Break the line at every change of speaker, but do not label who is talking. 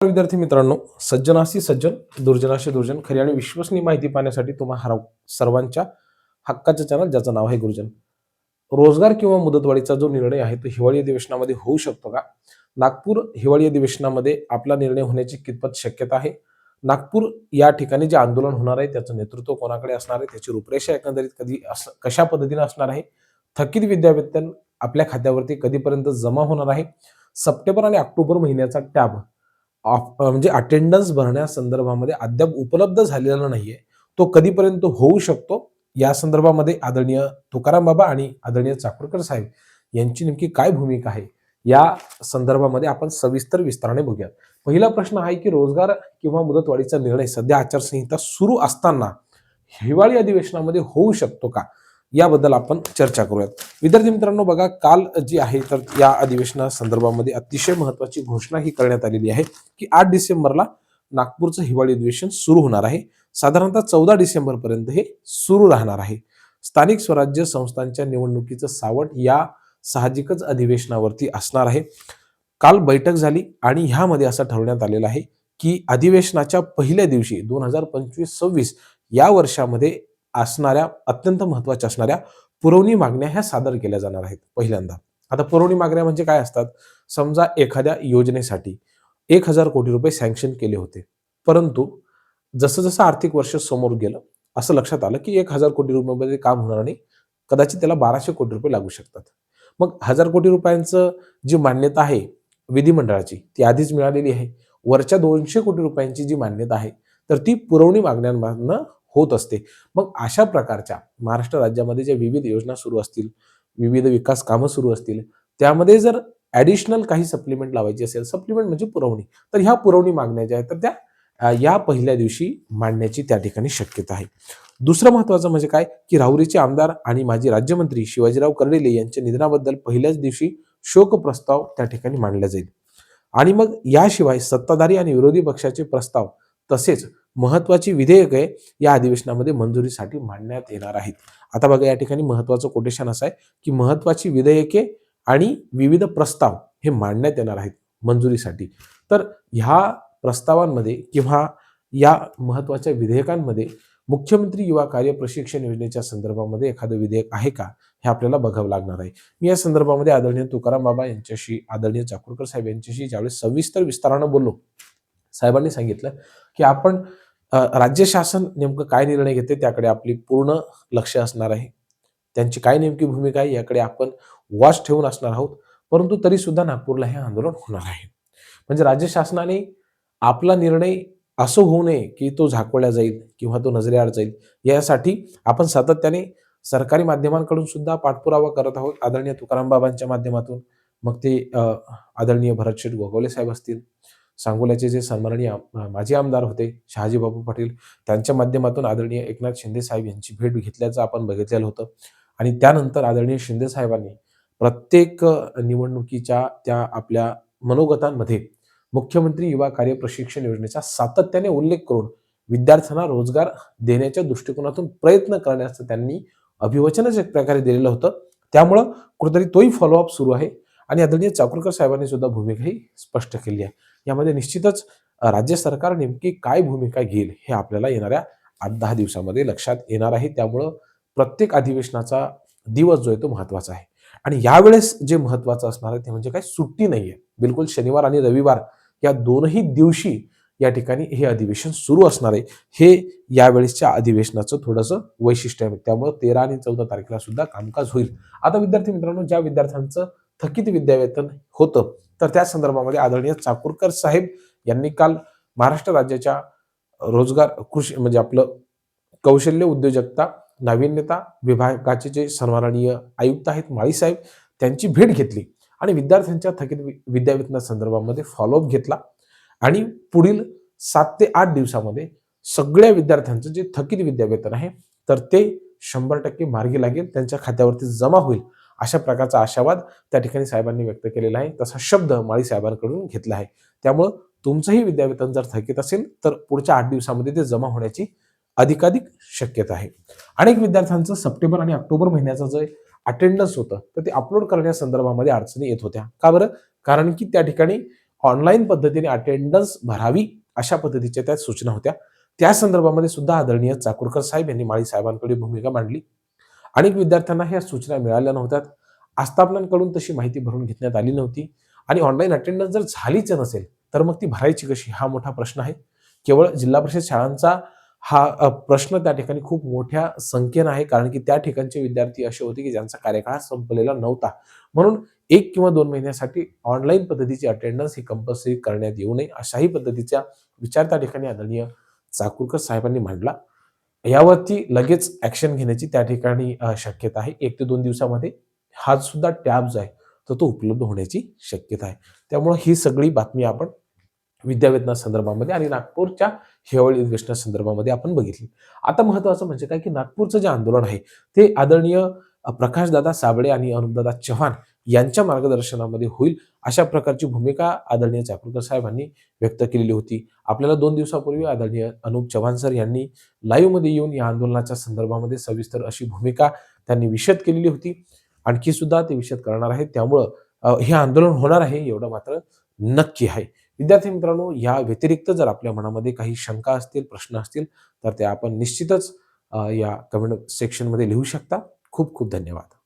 विद्यार्थी मित्रांनो सज्जनाशी सज्जन दुर्जनाशी दुर्जन खरी आणि विश्वसनीय माहिती पाहण्यासाठी तुम्हा हरव सर्वांच्या हक्काचं चॅनल ज्याचं नाव आहे गुरुजन. रोजगार किंवा मुदतवाढीचा जो निर्णय आहे तो हिवाळी अधिवेशनामध्ये होऊ शकतो का? नागपूर हिवाळी अधिवेशनामध्ये आपला निर्णय होण्याची कितपत शक्यता आहे? नागपूर या ठिकाणी जे आंदोलन होणार आहे त्याचं नेतृत्व कोणाकडे असणार आहे? त्याची रूपरेषा एकंदरीत कधी कशा पद्धतीने असणार आहे? थकीत विद्यावेतन आपल्या खात्यावरती कधीपर्यंत जमा होणार आहे? सप्टेंबर आणि ऑक्टोबर महिन्याचा टॅब म्हणजे अटेंडन्स भरण्यासंदर्भामध्ये अद्याप उपलब्ध झालेला नाहीये. तो कधीपर्यंत होऊ शकतो? या संदर्भामध्ये आदरणीय तुकाराम बाबा आणि आदरणीय चाकूरकर साहेब यांची नेमकी काय भूमिका आहे? या संदर्भामध्ये आपण सविस्तर विस्ताराने बघूयात. पहिला प्रश्न आहे की रोजगार किंवा मुदतवाढीचा निर्णय सध्या आचारसंहिता सुरू असताना हिवाळी अधिवेशनामध्ये होऊ शकतो का? याबद्दल आपण चर्चा करूयात. विद्यार्थी मित्रांनो बघा काल जी आहे तर या अधिवेशना संदर्भामध्ये अतिशय महत्वाची घोषणा ही करण्यात आलेली आहे की आठ डिसेंबरला नागपूरचं हिवाळी अधिवेशन सुरू होणार आहे. साधारणतः चौदा डिसेंबर पर्यंत हे सुरू राहणार आहे. स्थानिक स्वराज्य संस्थांच्या निवडणुकीचं सावट या साहजिकच अधिवेशनावरती असणार आहे. काल बैठक झाली आणि ह्यामध्ये असं ठरवण्यात आलेलं आहे की अधिवेशनाच्या पहिल्या दिवशी दोन हजार पंचवीस सव्वीस या वर्षामध्ये असणाऱ्या अत्यंत महत्त्वाच्या असणाऱ्या पुरवणी मागण्या ह्या सादर केल्या जाणार आहेत पहिल्यांदा. आता पुरवणी मागण्या म्हणजे काय असतात? समजा एखाद्या योजनेसाठी एक हजार कोटी रुपये सँक्शन केले होते. परंतु जसं जसं आर्थिक वर्ष समोर गेलं असं लक्षात आलं की एक हजार कोटी रुपयामध्ये काम होणार नाही. कदाचित त्याला बाराशे कोटी रुपये लागू शकतात. मग हजार कोटी रुपयांचं जी मान्यता आहे विधिमंडळाची ती आधीच मिळालेली आहे. वरच्या दोनशे कोटी रुपयांची जी मान्यता आहे तर ती पुरवणी मागण्यांमधनं होत असते. मग अशा प्रकारच्या महाराष्ट्र राज्यामध्ये ज्या विविध योजना सुरू असतील विविध विकास कामं सुरू असतील त्यामध्ये जर ॲडिशनल काही सप्लिमेंट लावायची असेल सप्लिमेंट म्हणजे पुरवणी. तर ह्या पुरवणी मागण्या ज्या आहेत तर त्या या पहिल्या दिवशी मांडण्याची त्या ठिकाणी शक्यता आहे. दुसरं महत्वाचं म्हणजे काय? की राहुरीचे आमदार आणि माजी राज्यमंत्री शिवाजीराव कर्डिले यांच्या निधनाबद्दल पहिल्याच दिवशी शोक प्रस्ताव त्या ठिकाणी मांडला जाईल. आणि मग याशिवाय सत्ताधारी आणि विरोधी पक्षाचे प्रस्ताव तसेच महत्वाची विधेयके या अधिवेशनामध्ये मंजुरीसाठी मांडण्यात येणार आहेत. आता बघा या ठिकाणी महत्वाचं कोटेशन असं आहे की महत्वाची विधेयके आणि विविध प्रस्ताव हे मांडण्यात येणार आहेत मंजुरीसाठी. तर ह्या प्रस्तावांमध्ये किंवा या महत्त्वाच्या विधेयकांमध्ये मुख्यमंत्री युवा कार्य प्रशिक्षण योजनेच्या संदर्भामध्ये एखादं विधेयक आहे का हे आपल्याला बघावं लागणार आहे. मी या संदर्भामध्ये आदरणीय तुकाराम बाबा यांच्याशी आदरणीय चाकूरकर साहेब यांच्याशी ज्यावेळेस सविस्तर विस्तारानं बोललो साहेबांनी सांगितलं की आपण राज्य शासन नेमकं काय निर्णय घेते त्याकडे आपली पूर्ण लक्ष असणार आहे. त्यांची काय नेमकी भूमिका आहे याकडे आपण वॉच ठेवून असणार आहोत. परंतु तरी सुद्धा नागपूरला हे आंदोलन होणार आहे. म्हणजे राज्य शासनाने आपला निर्णय असं होऊ नये की तो झाकवला जाईल किंवा तो नजरेआड जाईल यासाठी आपण सातत्याने सरकारी माध्यमांकडून सुद्धा पाठपुरावा करत आहोत. आदरणीय तुकाराम बाबांच्या माध्यमातून. मग ते आदरणीय आदरणीय भरतशेठ गोगवले साहेब असतील. सांगोल्याचे जे सन्माननीय आम- माजी आमदार होते शहाजीबाबू पाटील त्यांच्या माध्यमातून आदरणीय एकनाथ शिंदे साहेब यांची भेट घेतल्याचं आपण बघितलेलं होतं. आणि त्यानंतर आदरणीय शिंदे साहेबांनी प्रत्येक निवडणुकीच्या त्या आपल्या मनोगतांमध्ये मुख्यमंत्री युवा कार्य प्रशिक्षण योजनेचा सातत्याने उल्लेख करून विद्यार्थ्यांना रोजगार देण्याच्या दृष्टिकोनातून प्रयत्न करण्याचं त्यांनी अभिवचनच एक प्रकारे दिलेलं होतं. त्यामुळं कुठेतरी तोही फॉलोअप सुरू आहे. आणि आदरणीय चाकूरकर साहेबांनी सुद्धा भूमिका ही स्पष्ट केली आहे. यामध्ये निश्चितच राज्य सरकार नेमकी काय भूमिका घेईल हे आपल्याला येणाऱ्या आठ दहा दिवसामध्ये लक्षात येणार आहे. त्यामुळं प्रत्येक अधिवेशनाचा दिवस जो आहे तो महत्त्वाचा आहे. आणि यावेळेस जे महत्वाचं असणार आहे ते म्हणजे काय? सुट्टी नाही आहे बिलकुल शनिवार आणि रविवार या दोनही दिवशी या ठिकाणी हे अधिवेशन सुरू असणार आहे. हे यावेळेसच्या अधिवेशनाचं थोडंसं वैशिष्ट्य आहे. त्यामुळे तेरा आणि चौदा तारखेला सुद्धा कामकाज होईल. आता विद्यार्थी मित्रांनो ज्या विद्यार्थ्यांचं थकीत विद्यावेतन होतं तर त्या संदर्भामध्ये आदरणीय चाकूरकर साहेब यांनी काल महाराष्ट्र राज्याच्या रोजगार कृषी म्हणजे आपलं कौशल्य उद्योजकता नाविन्यता विभागाचे जे सन्माननीय आयुक्त आहेत माळी साहेब त्यांची भेट घेतली आणि विद्यार्थ्यांच्या थकीत वि- विद्यावेतना संदर्भामध्ये फॉलोअप घेतला आणि पुढील सात ते आठ दिवसामध्ये सगळ्या विद्यार्थ्यांचं जे थकीत विद्यावेतन आहे तर ते शंभर टक्के मार्गी लागेल त्यांच्या खात्यावरती जमा होईल. अशा प्रकारचा आशावाद त्या ठिकाणी साहेबांनी व्यक्त केलेला आहे. तसा शब्द माळी साहेबांकडून घेतला आहे. त्यामुळं तुमचंही विद्यावेतन जर थकीत असेल तर पुढच्या आठ दिवसामध्ये ते जमा होण्याची अधिकाधिक शक्यता आहे. अनेक विद्यार्थ्यांचं सप्टेंबर आणि ऑक्टोबर महिन्याचं जे अटेंडन्स होतं तर ते अपलोड करण्यासंदर्भामध्ये अडचणी येत होत्या. का बरं? कारण की त्या ठिकाणी ऑनलाईन पद्धतीने अटेंडन्स भरावी अशा पद्धतीच्या त्या सूचना होत्या. त्या संदर्भामध्ये सुद्धा आदरणीय चाकूरकर साहेब यांनी माळी साहेबांकडे भूमिका मांडली. अनेक विद्यार्थ्यांना ह्या सूचना मिळाल्या नव्हत्या. आस्थापनांकडून तशी माहिती भरून घेण्यात आली नव्हती. आणि ऑनलाईन अटेंडन्स जर झालीच नसेल तर मग ती भरायची कशी? हा मोठा प्रश्न आहे. केवळ जिल्हा परिषद शाळांचा हा प्रश्न त्या ठिकाणी खूप मोठ्या संख्येनं आहे. कारण की त्या ठिकाणचे विद्यार्थी असे होते की ज्यांचा कार्यकाळ संपलेला नव्हता. म्हणून एक किंवा दोन महिन्यासाठी ऑनलाईन पद्धतीची अटेंडन्स ही कंपल्सरी करण्यात येऊ नये अशाही पद्धतीचा विचार त्या ठिकाणी आदरणीय चाकूरकर साहेबांनी मांडला. यावरती लगेच ऍक्शन घेण्याची त्या ठिकाणी शक्यता आहे. एक ते दोन दिवसामध्ये हा सुद्धा टॅब जो आहे तर तो उपलब्ध होण्याची शक्यता आहे. त्यामुळं ही सगळी बातमी आपण विद्यावेतना संदर्भामध्ये आणि नागपूरच्या हिवाळी अधिवेशना संदर्भामध्ये आपण बघितली. आता महत्वाचं म्हणजे काय की नागपूरचं जे आंदोलन आहे ते आदरणीय प्रकाशदादा साबळे आणि अनुपदादा चव्हाण यांच्या मार्गदर्शनामध्ये होईल. अशा प्रकारची भूमिका आदरणीय चाकूरकर साहेबांनी व्यक्त केलेली होती. आपल्याला दोन दिवसापूर्वी आदरणीय अनुप चव्हाण सर यांनी लाईव्हमध्ये येऊन या आंदोलनाच्या संदर्भामध्ये सविस्तर अशी भूमिका त्यांनी विषद केलेली होती. आणखी सुद्धा ते विषद करणार आहेत. त्यामुळं हे आंदोलन होणार आहे एवढं मात्र नक्की आहे. विद्यार्थी मित्रांनो या व्यतिरिक्त जर आपल्या मनामध्ये काही शंका असतील प्रश्न असतील तर ते आपण निश्चितच या कमेंट सेक्शनमध्ये लिहू शकता. खूप खूप धन्यवाद.